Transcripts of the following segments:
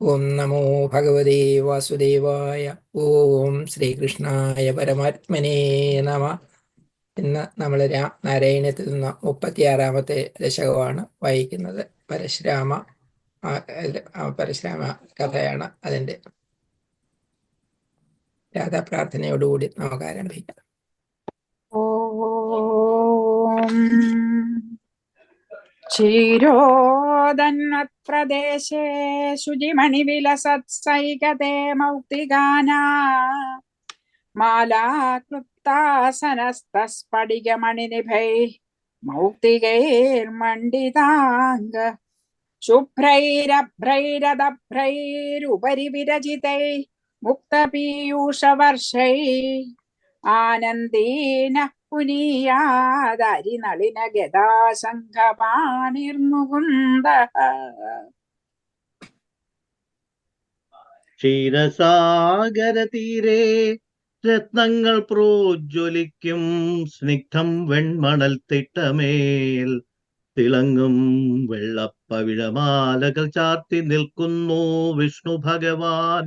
ഓം നമോ ഭഗവതേ വാസുദേവായ ഓം ശ്രീകൃഷ്ണായ പരമാത്മനേ നമ ഇന്ന് നമ്മൾ രാ നാരായണത്തിൽ നിന്ന് മുപ്പത്തിയാറാമത്തെ ദശകമാണ് വായിക്കുന്നത് പരശുരാമ പരശുരാമ കഥയാണ് അതിന്റെ രാധാപ്രാർത്ഥനയോടുകൂടി നമുക്ക് ആരംഭിക്കാം ഓം ക്ഷീരോദന്മത്പ്രദേശേ ശുചിമണിവിലസത്സൈകതേ മൗക്തിഗാന മാലാക്ലുപ്താസനസ്തസ്ഫടികമണിനിഭൈ മൗക്തികൈർമണ്ഡിതാംഗ. ശുഭ്രൈരഭ്രൈരദഭ്രൈരുപരി വിരചിതൈ മുക്തപീയൂഷവർഷൈ. ആനന്ദീന പുനീയാദരിനളിന ഗദാശംഖപാണിർമുകുന്ദ ക്ഷീരസാഗരതീരെ രത്നങ്ങൾ പ്രോജ്വലിക്കും സ്നിഗ്ധം വെൺമണൽ തിട്ടമേൽ തിളങ്ങും വെള്ളപ്പവിഴമാലകൾ ചാർത്തി നിൽക്കുന്നു വിഷ്ണു ഭഗവാൻ.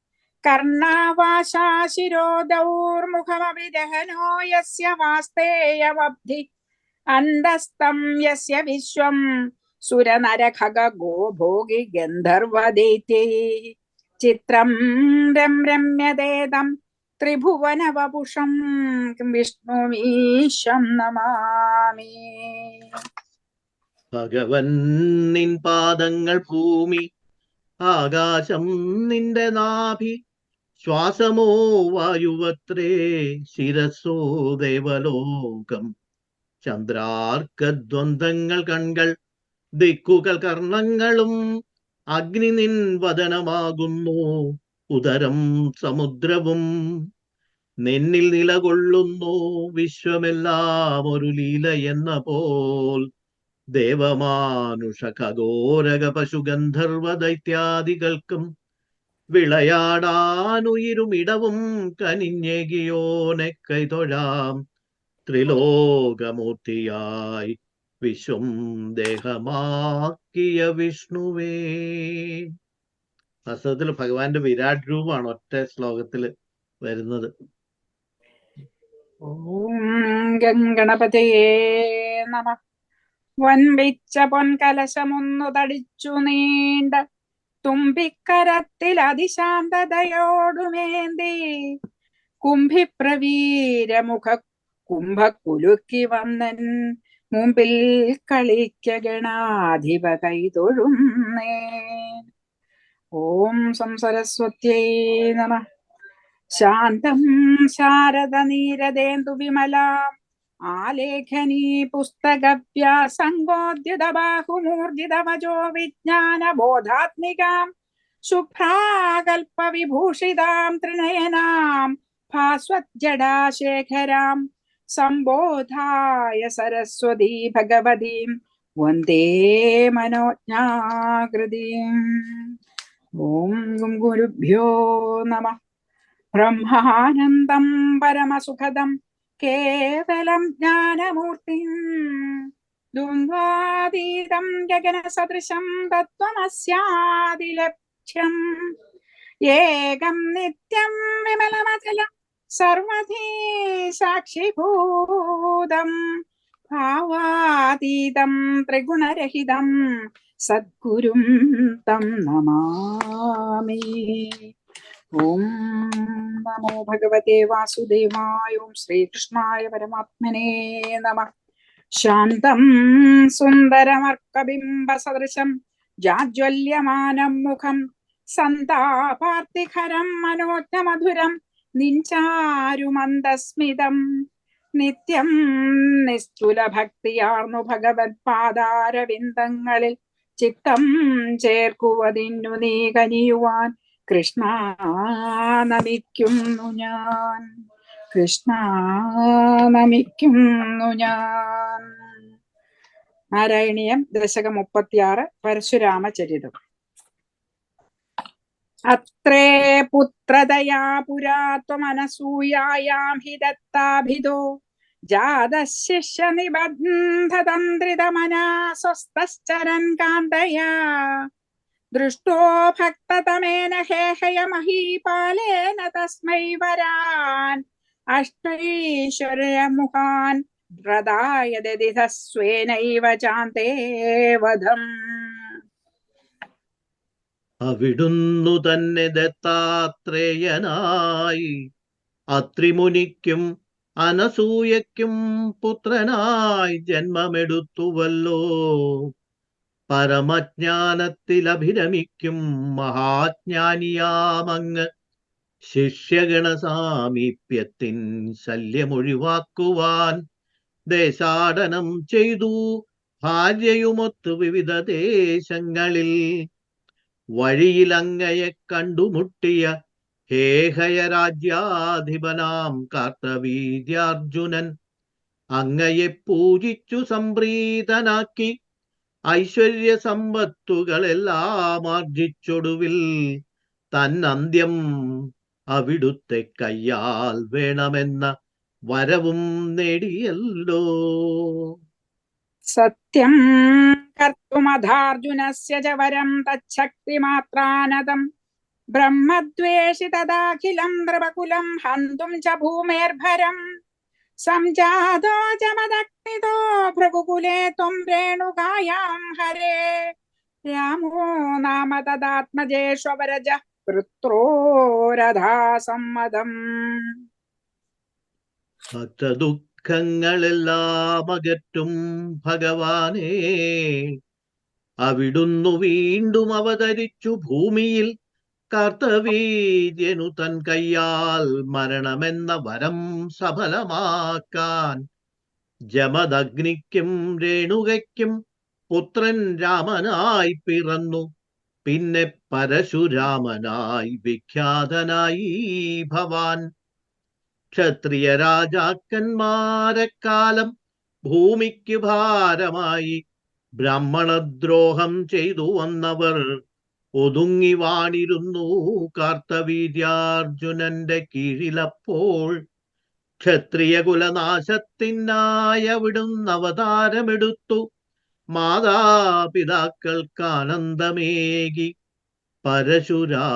കർണാവാശാ ശിരോദൗർമുഖമവിദഹനോ യസ്യ വാസ്തേയവബ്ധി അന്തസ്തം യസ്യ വിശ്വം സുരനരഖഗോ ഭോഗി ഗന്ധർവദൈത്യൈ ചിത്രം രം രമ്യതേദം ത്രിഭുവനവപുഷം. വിഷ്ണുമീശം നമാമി. ഭഗവൻ നിൻ പാദങ്ങൾ ഭൂമി ആകാശം നിന്റെ നാഭി. ശ്വാസമോ വായുവത്രേ ശിരസോ ദേവലോകം. ചന്ദ്രാർക്കദ്വന്ദ്ങ്ങൾ കൺകൾ ദിക്കുകൾ കർണങ്ങളും അഗ്നി നിൻ വദനമാകുന്നു ഉദരം സമുദ്രവും. നിന്നിൽ നിലകൊള്ളുന്നു വിശ്വമെല്ലാം ഒരു ലീല എന്ന പോൽ. ദേവമാനുഷ ഖഗോരക പശുഗന്ധർവ ദൈത്യാദികൾക്കും വിളയാടാനുയിരുമിടവും കനിഞ്ഞേകിയോനെ കൈതൊഴാം. ത്രിലോകമൂർത്തിയായി വിശ്വം ദേഹമാക്കിയ വിഷ്ണുവേ. വാസ്തവത്തിൽ ഭഗവാന്റെ വിരാട് രൂപമാണ് ഒറ്റ ശ്ലോകത്തിൽ വരുന്നത്. ഓം ഗംഗണപതയേ നമ. വൻപിച്ച പൊൻകലശമൊന്നു തടിച്ചു നീണ്ട തുമ്പിക്കരത്തിൽ അതിശാന്തതയോടുമേന്തി. കുംഭിപ്രവീരമുഖ കുംഭക്കുലുക്കി വന്നൻ. മുമ്പിൽ കളിക്ക ഗണാധിപ കൈതൊഴുന്നേ. ഓം സംസരസ്വത്യൈ നമ. ശാന്തം ശാരദ നീരദേന്ദു വിമലാം. आलेखनी पुस्तकव्यासङ्गोद्यतबाहुमूर्जितमजो विज्ञानबोधात्मिकाम् शुभ्राकल्पविभूषिताम् त्रिनयनाम् भास्वज्जडाशेखराम् सम्बोधाय सरस्वती भगवतीम् वंदे मनोज्ञाकृतिम्। ॐ गुरुभ्यो नमः। ब्रह्मानन्दम् परमसुखदम्। ഗും ജ്ഞാനമൂർത്തി ദുംവാതീതം കേവലം ദ്വന്ദ്വാതീതം ഗഗനസദൃശം തത്വമസ്യാദിലക്ഷ്യം ഏകം നിത്യം വിമലമചല സർവധീ സാക്ഷിഭൂതം ഭാവാതീതം ത്രിഗുണരഹിതം സദ്ഗുരും തം നമാമി. ഓം നമോ ഭഗവതേ വാസുദേവായ ശ്രീകൃഷ്ണായ പരമാത്മനേ നമ ശാന്തം സുന്ദരമർക്കബിംബ സദൃശം ജാജ്വല്യമാനം മുഖം സന്താപാർത്തിഖരം മനോജ്ഞമധുരം നിഞ്ചാരുമന്ദസ്മിതം നിത്യം നിസ്തുല ഭക്തിയാർന്നു ഭഗവത് പാദാരവിന്ദങ്ങളിൽ ചിത്തം ചേർക്കുവതിന്നു നീ കനിയുവാൻ കൃഷ്ണ നമിക്കുന്നു ഞാൻ. കൃഷ്ണ നമിക്കുന്നു ഞാൻ. നാരായണീയം ദശകം മുപ്പത്തിയാറ് പരശുരാമ ചരിതം അത്രേ പുത്രതയാ പുരാ ത്വമനസൂയായാം ഹി ദത്താഭിതോ ജാതശിഷ്യ നിബന്ധതന്ത്രിതമനാ കാന്തയാ. दृष्टो भक्ततमेन हेहय महीपालेन तस्मै वरान् अष्टैश्वर्यमुखान् प्रदाय ददितः स्वेनैव चान्ते वधम् അവിടുന്നു തന്നെ ദത്താത്രേയനായി അത്രിമുനിക്കും അനസൂയയ്ക്കും പുത്രനായി ജന്മമെടുത്തുവല്ലോ പരമജ്ഞാനത്തിൽ അഭിരമിക്കും മഹാജ്ഞാനിയാമങ്ങ്. ശിഷ്യഗണ സാമീപ്യത്തിൻ ശല്യമൊഴിവാക്കുവാൻ ദേശാടനം ചെയ്തു. ഭാര്യയുമൊത്തു വിവിധ ദേശങ്ങളിൽ വഴിയിലങ്ങയെ കണ്ടുമുട്ടിയ ഹേഹയ രാജ്യാധിപനാം കാർത്തവീര്യാർജുനൻ അങ്ങയെ പൂജിച്ചു സംപ്രീതനാക്കി. ഐശ്വര്യ സമ്പത്തുകളെല്ലാം ആർജിച്ചൊടുവിൽ തന്നന്ത്യം അവിടുത്തെ കയ്യാൽ വേണമെന്ന വരവും നേടിയല്ലോ. സത്യം കർത്തുമധാർജുനസ്യ ച വരം തച്ഛക്തിമാത്രാനതം. ബ്രഹ്മദ്വേഷി തദാഖിലം നൃപകുലം ഹന്തും ച ഭൂമേർഭരം. സംജാതോ ജമദഗ്നിതോ മദഗ്നിതോ ഭൃഗുകുലേ ത്വം രേണുകായാം ഹരേ. രാമോ നാമ തദാത്മജേശ്വരജ വൃത്രോരഥാസമ്മതം ഭക്തദുഃഖങ്ങളെല്ലാം അകറ്റും ഭഗവാനേ. അവിടുന്നു വീണ്ടും അവതരിച്ചു ഭൂമിയിൽ കർത്തവീര്യനു തൻ കയ്യാൽ മരണമെന്ന വരം സഫലമാക്കാൻ. ജമദഗ്നിക്കും രേണുകയ്ക്കും പുത്രൻ രാമനായി പിറന്നു. പിന്നെ പരശുരാമനായി വിഖ്യാതനായി ഭവാൻ. ക്ഷത്രിയ രാജാക്കന്മാരെ കാലം ഭൂമിക്ക് ഭാരമായി. ബ്രാഹ്മണദ്രോഹം ചെയ്തു വന്നവർ ഒതുങ്ങി വാണിരുന്നു കാർത്തവീര്യാർജുനന്റെ കീഴിലപ്പോൾ. ക്ഷത്രിയ കുലനാശത്തിനായ അവിടുന്ന് അവതാരമെടുത്തു. മാതാപിതാക്കൾക്ക് ആനന്ദമേകി. പരശുരാമനായി.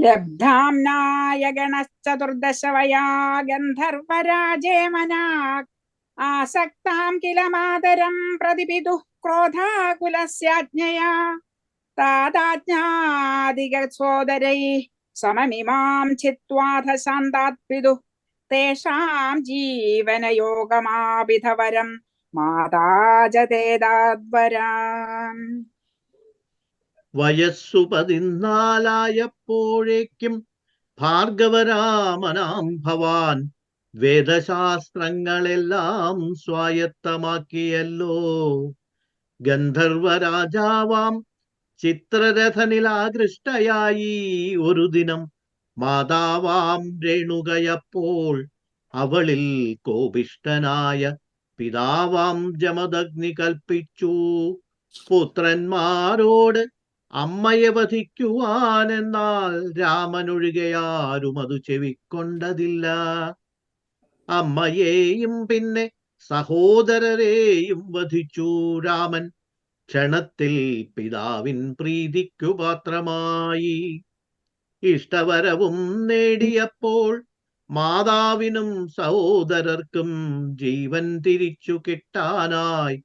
ലബ്ധാംനായ ഗണശ്ചതുർദശ വയാ ഗന്ധർവരാജേമനാ ആസക്താം കില മാതരം പ്രതിപിതുഃ. ക്രോധാകുലസ്യാജ്ഞയാ. സമമിമാം ചിത്വാധ ശാന്താത് തേഷാം ജീവനയോഗമാവിധവരം മാതാജതേതാദ്വരാൻ വയസ്സു പതിനാലായപ്പോഴേക്കും ഭാർഗവരാമനാം ഭവാൻ വേദശാസ്ത്രങ്ങളെല്ലാം സ്വായത്തമാക്കിയല്ലോ. ഗന്ധർവരാജാവാം ചിത്രരഥനിലാകൃഷ്ടയായി ഒരു ദിനം. മാതാവാം രേണുകയപ്പോൾ അവളിൽ കോപിഷ്ടനായ പിതാവാം ജമദഗ്നി കൽപ്പിച്ചു. പുത്രന്മാരോട് അമ്മയെ വധിക്കുവാനെന്നാൽ രാമനൊഴികയാരും അത് ചെവിക്കൊണ്ടതില്ല. അമ്മയെയും പിന്നെ സഹോദരരെയും വധിച്ചു. രാമൻ ക്ഷണത്തിൽ പിതാവിൻ പ്രീതിക്കു പാത്രമായി. ഇഷ്ടവരവും നേടിയപ്പോൾ മാതാവിനും സഹോദരർക്കും ജീവൻ തിരിച്ചു കിട്ടാനായി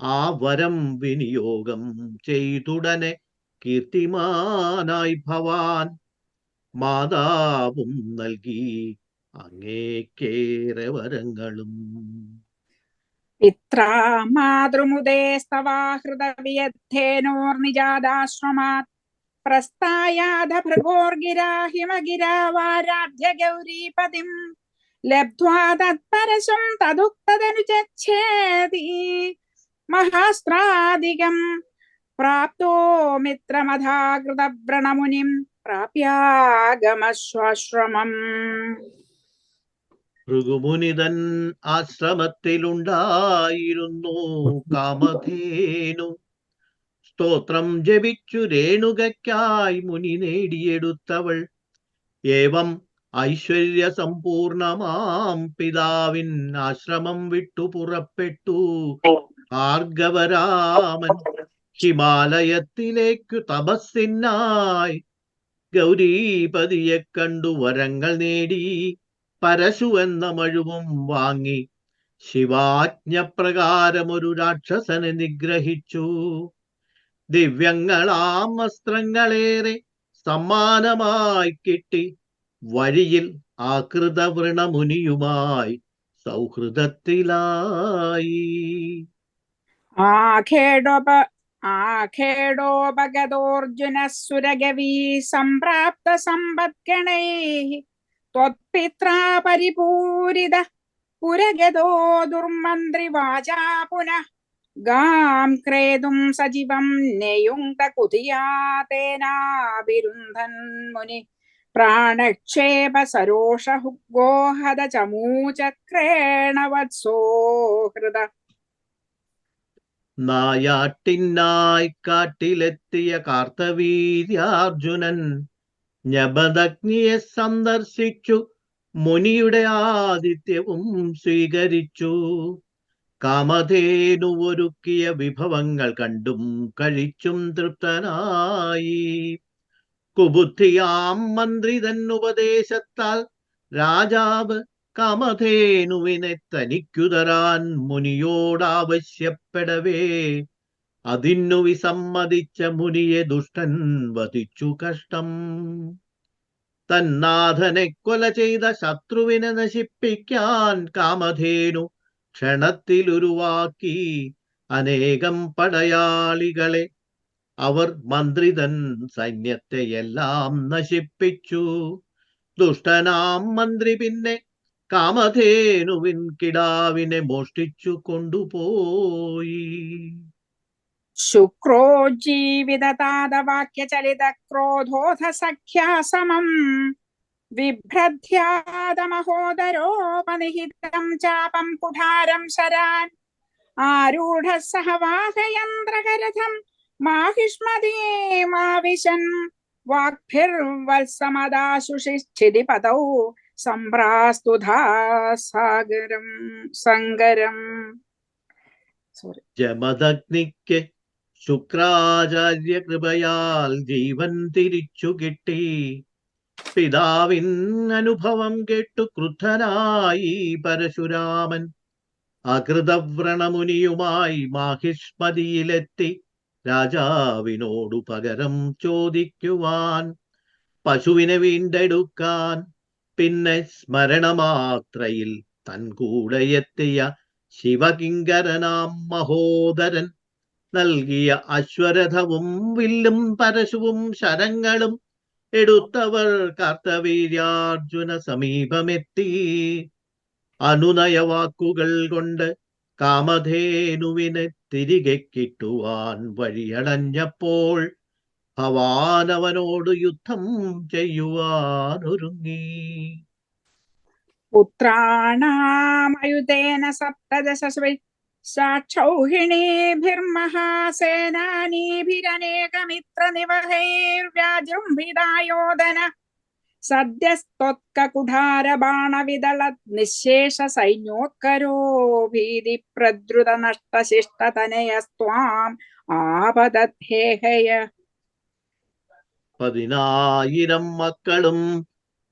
ആ വരം വിനിയോഗം ചെയ്തുടനെ കീർത്തിമാനായി ഭവാൻ മാതാവും നൽകി അങ്ങേക്കേറെ വരങ്ങളും. पित्रा मातृमुदे स्तवाहृदवियद्धेनोर्निजादाश्रमात् प्रस्तायाध भृगोर्गिरा हिमगिरा वाराभ्य गौरीपतिम् लब्ध्वा प्राप्तो मित्रमधाकृतव्रणमुनिम् ഭൃഗുമുനിതൻ ആശ്രമത്തിലുണ്ടായിരുന്നു കാമധേനു. സ്തോത്രം ജപിച്ചു രേണുകയ്ക്കായി മുനി നേടിയെടുത്തവൾ. ഏവം ഐശ്വര്യ സമ്പൂർണമാം പിതാവിൻ ആശ്രമം വിട്ടു പുറപ്പെട്ടു. ഭാർഗവരാമൻ ഹിമാലയത്തിലേക്കു തപസ്സിനായി ഗൗരീപതിയെ കണ്ടു വരങ്ങൾ നേടി. പരശു എന്ന മഴുവും വാങ്ങി ശിവാജ്ഞപ്രകാരം ഒരു രാക്ഷസനെ നിഗ്രഹിച്ചു. ദിവ്യങ്ങളാം വസ്ത്രങ്ങളേറെ സമ്മാനമായി കിട്ടി. വഴിയിൽ ആകൃത വൃണമുനിയുമായി സൗഹൃദത്തിലായി. ആഖേടോപ ആഖേടോപഗതോർജുന സുരഗവീ സംപ്രാപ്ത സമ്പദ്ഗണൈः त्वत्पित्रा परिपूरित पुरगतो दुर्मन्त्रि वाचा पुनः गां क्रेतुं सजीवं नेयुङ्क्तकुधिया तेनाभिरुन्धन् मुनि प्राणक्षेप सरोष गोहद चमूचक्रेण वत्सो हृद നായാട്ടിനായി കാട്ടിലെത്തിയ കാർത്തവീര്യാർജുനൻ ഞബദഗ്നിയെ സന്ദർശിച്ചു. മുനിയുടെ ആദിത്യവും സ്വീകരിച്ചു. കാമധേനു ഒരുക്കിയ വിഭവങ്ങൾ കണ്ടും കഴിച്ചും തൃപ്തനായി. കുബുദ്ധിയാം മന്ത്രി ഉപദേശത്താൽ രാജാവ് കാമധേനുവിനെ തനിക്കു തരാൻ മുനിയോടാവശ്യപ്പെടവേ. അതിനു വിസമ്മതിച്ച മുനിയെ ദുഷ്ടൻ വധിച്ചു കഷ്ടം. തന്നാഥനെ കൊല ചെയ്ത ശത്രുവിനെ നശിപ്പിക്കാൻ കാമധേനു ക്ഷണത്തിലുരുവാക്കി അനേകം പടയാളികളെ അവർ മന്ത്രിതൻ സൈന്യത്തെയെല്ലാം നശിപ്പിച്ചു. ദുഷ്ടനാം മന്ത്രി പിന്നെ കാമധേനുവിൻ കിടാവിനെ മോഷ്ടിച്ചു കൊണ്ടുപോയി. शुक्रो जीविदतादवाक्यचलितक्रोधोऽथ सख्या समम् बिभ्रध्यादमहोदरोपनिहितं चापं शरान् आरूढः सह वाहयन्द्रकरथं सागरं सङ्गरम् ശുക്രാചാര്യ കൃപയാൽ ജീവൻ തിരിച്ചു കിട്ടി. പിതാവിൻ അനുഭവം കേട്ടു ക്രുദ്ധനായി പരശുരാമൻ. അകൃതവ്രണമുനിയുമായി മാഹിഷ്മതിയിലെത്തി രാജാവിനോടു പകരം ചോദിക്കുവാൻ പശുവിനെ വീണ്ടെടുക്കാൻ പിന്നെ സ്മരണമാത്രയിൽ തൻ കൂടെ എത്തിയ ശിവകിങ്കരനാം മഹോദരൻ നൽകിയ അശ്വരഥവും വില്ലും പരശുവും ശരങ്ങളും എടുത്തവർ കാർത്തവീര്യാർജുന സമീപമെത്തി. അനുനയവാക്കുകൾ കൊണ്ട് കാമധേനുവിനെ തിരികെ കിട്ടുവാൻ വഴിയടഞ്ഞപ്പോൾ ഭവാനവനോട് യുദ്ധം ചെയ്യുവാനൊരുങ്ങി. പുത്രാണാമയുധേന സപ്തദശ സാക്ഷൗഹിണീഭിർമഹാസേനാനീഭിരനേകമിത്രനിവഹൈർവ്യാജൃംഭിതായോധന സദ്യസ്ത്വത്കുഠാരബാണവിദളനിശേഷസൈന്യോത്കരോഭീതി പ്രദ്രുതനഷ്ടശിഷ്ടതനയസ്ത്വാം ആപദദ്ധേഹയ പതിനായിരം മക്കളും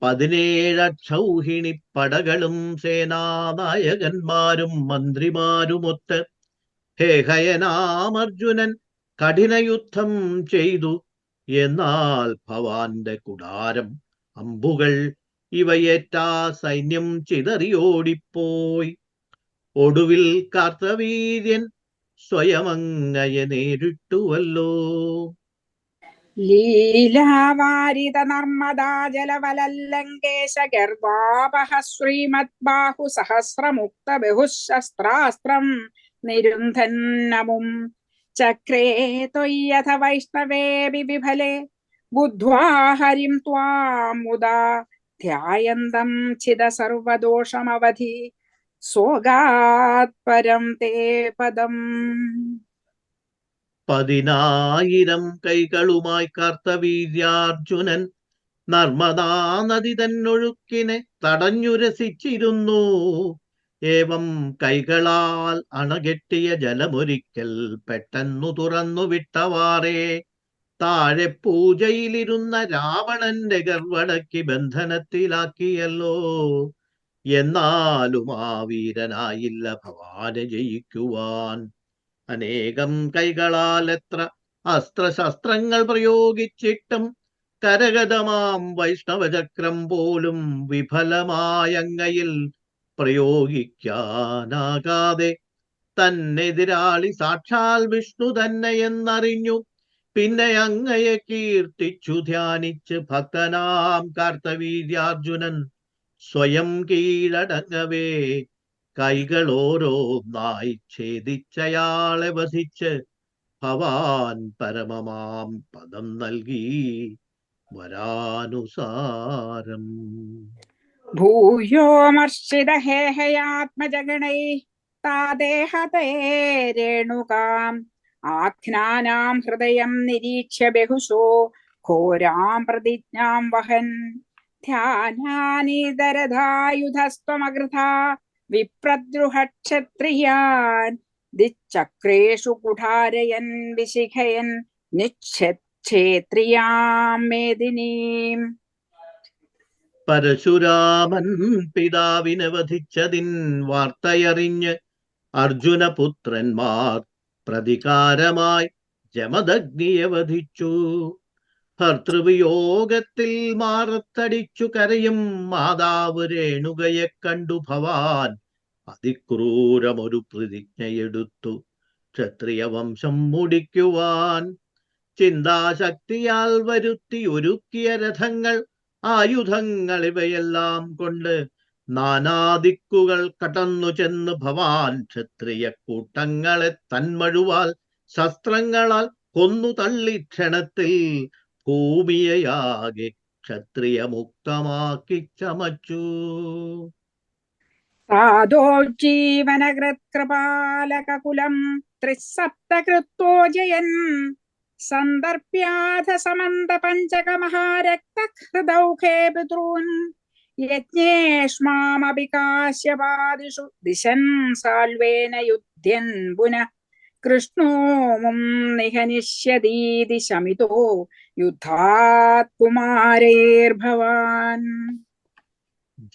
പതിനേഴക്ഷൗഹിണി പടകളും സേനാനായകന്മാരും മന്ത്രിമാരുമൊത്ത് ഹേഹയനാമർജുനൻ കഠിനയുദ്ധം ചെയ്തു. എന്നാൽ ഭവാന്റെ കുടാരം അമ്പുകൾ ഇവയേറ്റാ സൈന്യം ചിതറിയോടിപ്പോയി. ഒടുവിൽ കാർത്തവീര്യൻ സ്വയമങ്ങയെ നേരിട്ടുവല്ലോ. लीलावारितनर्मदाजलवलल्लङ्केश गर्वापः श्रीमद्बाहुसहस्रमुक्तबहुः शस्त्रास्त्रम् निरुन्धन्नमुम् चक्रे त्वय्यथ वैष्णवेऽपि विफले बुद्ध्वा हरिं त्वामुदा ध्यायन्तं चिद सर्वदोषमवधि सोगात् परं ते पदम् പതിനായിരം കൈകളുമായി കർത്തവീര്യാർജുനൻ നർമ്മദാ നദി തന്നൊഴുക്കിനെ തടഞ്ഞുരസിച്ചിരുന്നു. ഏവം കൈകളാൽ അണകെട്ടിയ ജലമൊരിക്കൽ പെട്ടെന്നു തുറന്നു വിട്ടവാറേ. താഴെ പൂജയിലിരുന്ന രാവണന്റെ ഗർവടക്കി ബന്ധനത്തിലാക്കിയല്ലോ. എന്നാലും ആ വീരനായില്ല ഭവാനെ ജയിക്കുവാൻ. അനേകം കൈകളാൽ എത്ര അസ്ത്രശസ്ത്രങ്ങൾ പ്രയോഗിച്ചിട്ടും കരഗതമാം വൈഷ്ണവചക്രം പോലും വിഫലമായങ്ങയിൽ പ്രയോഗിക്കാനാകാതെ തന്നെതിരാളി സാക്ഷാൽ വിഷ്ണു തന്നെ എന്നറിഞ്ഞു. പിന്നെ അങ്ങയെ കീർത്തിച്ചു ധ്യാനിച്ച് ഭക്തനാം കാർത്തവീര്യാർജുനൻ സ്വയം കീഴടങ്ങവേ കൈകൾ ഓരോന്നായി ഛേദിച്ചയാളെ വധിച്ച് ഭവാൻ പരമമാം പദം നൽകി വരാനുസാരം. ഭൂയോമർഷിതഹേഹയാത്മജഗണൈ താദേഹതേ രേണുകാം. ഹൃദയം നിരീക്ഷ്യ ബഹുശോ ഘോരാം പ്രതിജ്ഞാം വഹൻ. ധ്യാനാനിതരധായുധസ്ത്വമഗൃഥാ വിപ്രദ്രുഹക്ഷത്രിയാൻ ദിച്ചക്രേഷു കുഠാരയൻ വിശിഖയൻ നിക്ഷേത്രിയാം പരശുരാമൻ പിതാവിനെ വധിച്ചതിൻ വാർത്തയറിഞ്ഞ് അർജുനപുത്രന്മാർ പ്രതികാരമായി ജമദഗ്നിയെ വധിച്ചു. ഭർത്തൃവിയോഗത്തിൽ മാറത്തടിച്ചു കരയും മാതാവ് രേണുകയെ കണ്ടു ഭവാൻ. അതിക്രൂരമൊരു പ്രതിജ്ഞയെടുത്തു. ക്ഷത്രിയ വംശം മുടിക്കുവാൻ ചിന്താശക്തിയാൽ വരുത്തി ഒരുക്കിയ രഥങ്ങൾ ആയുധങ്ങൾ ഇവയെല്ലാം കൊണ്ട് നാനാദിക്കുകൾ കടന്നു ചെന്ന് ഭവാൻ ക്ഷത്രിയ കൂട്ടങ്ങളെ തന്മഴുവാൽ ശസ്ത്രങ്ങളാൽ കൊന്നു തള്ളി ക്ഷണത്തിൽ ഭൂമിയയാകെ ക്ഷത്രിയ മുക്തമാക്കി ചമച്ചു സാധോജ്ജീവനകൃത്കൃപാലകുലം ത്രിസപ്തകൃത്തോജയൻ. സന്ദർഭ്യാധ സമന്ത പഞ്ചകമഹാരക്തഹൃദൗഖേ പിതॄൻ യജ്ഞേഷ്മാമപി കാശ്യപാദിഷു ദിശൻ സാൽവേന യുദ്ധ്യൻ പുനഃ കൃഷ്ണോ മും നിഹനിഷ്യതീതി ശമിതോ. യുദ്ധാത് കുമാരൈർഭവാൻ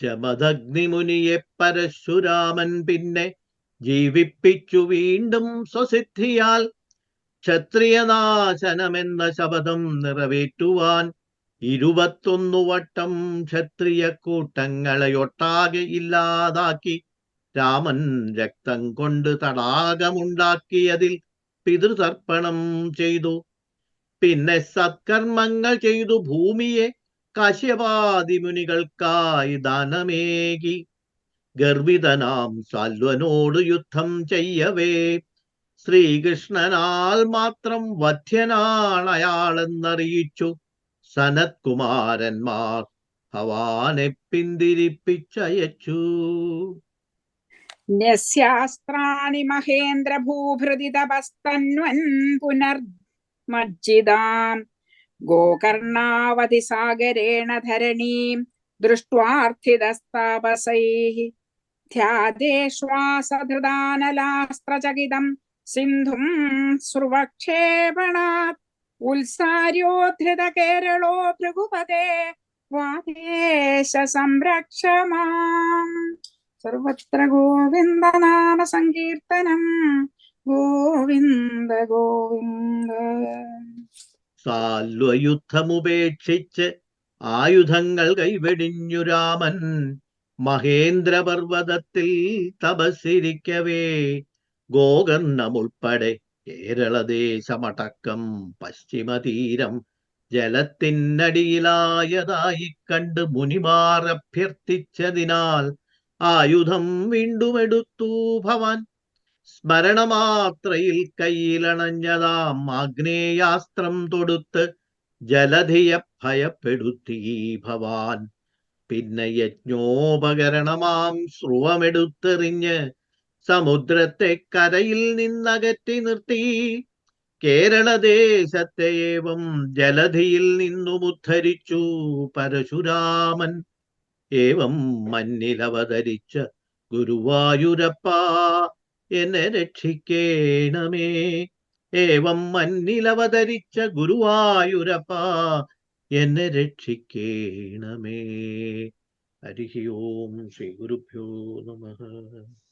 ജമദഗ്നിമുനിയെ പരശുരാമൻ പിന്നെ ജീവിപ്പിച്ചു വീണ്ടും സ്വസിദ്ധിയാൽ ക്ഷത്രിയനാശനമെന്ന ശപഥം നിറവേറ്റുവാൻ ഇരുപത്തൊന്നു വട്ടം ക്ഷത്രിയ കൂട്ടങ്ങളെ ഒട്ടാകെ ഇല്ലാതാക്കി രാമൻ രക്തം കൊണ്ട് തടാകമുണ്ടാക്കിയതിൽ പിതൃതർപ്പണം ചെയ്തു. പിന്നെ സത്കർമ്മങ്ങൾ ചെയ്തു ഭൂമിയെ കശ്യപാതിമുനികൾക്കായി ദാനമേകി. ഗർവിതനാം സാൽവനോട് യുദ്ധം ചെയ്യവേ. ശ്രീകൃഷ്ണനാൽ മാത്രം വധ്യനാണയാളെന്നറിയിച്ചു സനത്കുമാരന്മാർ ഭവാനെ പിന്തിരിപ്പിച്ചയച്ചു. ന്യസ്യാസ്ത്രാണി മഹേന്ദ്രഭൂഭൃതി തപസ്തന്വൻ പുനർമജ്ജിതാം मज्जिदाम्। गोकर्णावति सागरेण धरणीम् दृष्ट्वार्थिदस्तापसैः। ध्यादेश्वासधृदानलास्त्रचकितम् सिन्धुम् स्रुवक्षेपणात्। उल्सार्योद्धृतकेरलो भृगुपते वादेश संरक्ष माम्। सर्वत्र गोविन्दनामसङ्कीर्तनम् ഗോവിന്ദ ഗോവിന്ദ. സാൽവയുദ്ധമുപേക്ഷിച്ച് ആയുധങ്ങൾ കൈവെടിഞ്ഞു രാമൻ. മഹേന്ദ്രപർവതത്തിൽ തപസ്സിരിക്കവേ. ഗോകർണമുൾപ്പെടെ കേരളദേശമടക്കം പശ്ചിമതീരം ജലത്തിനടിയിലായതായി കണ്ട് മുനിമാർ അഭ്യർത്ഥിച്ചതിനാൽ ആയുധം വീണ്ടുമെടുത്തു ഭവാൻ. സ്മരണമാത്രയിൽ കയ്യിലണഞ്ഞതാം ആഗ്നേയാസ്ത്രം തൊടുത്ത് ജലധിയ ഭയപ്പെടുത്തി ഭവാൻ. പിന്നെ യജ്ഞോപകരണമാം സ്രുവമെടുത്തെറിഞ്ഞ് സമുദ്രത്തെ കരയിൽ നിന്നകറ്റി നിർത്തി. കേരളദേശത്തെ ഏവം ജലധിയിൽ നിന്നും ഉദ്ധരിച്ചു പരശുരാമൻ. ഏവം മഞ്ഞിലവതരിച്ച ഗുരുവായൂരപ്പ. എന്നെ രക്ഷിക്കേണമേ. ഏവം മന്നിലവതരിച്ച ഗുരുവായൂരപ്പ എന്നെ രക്ഷിക്കേണമേ. ഹരി ഓം ശ്രീ ഗുരുഭ്യോ നമഃ.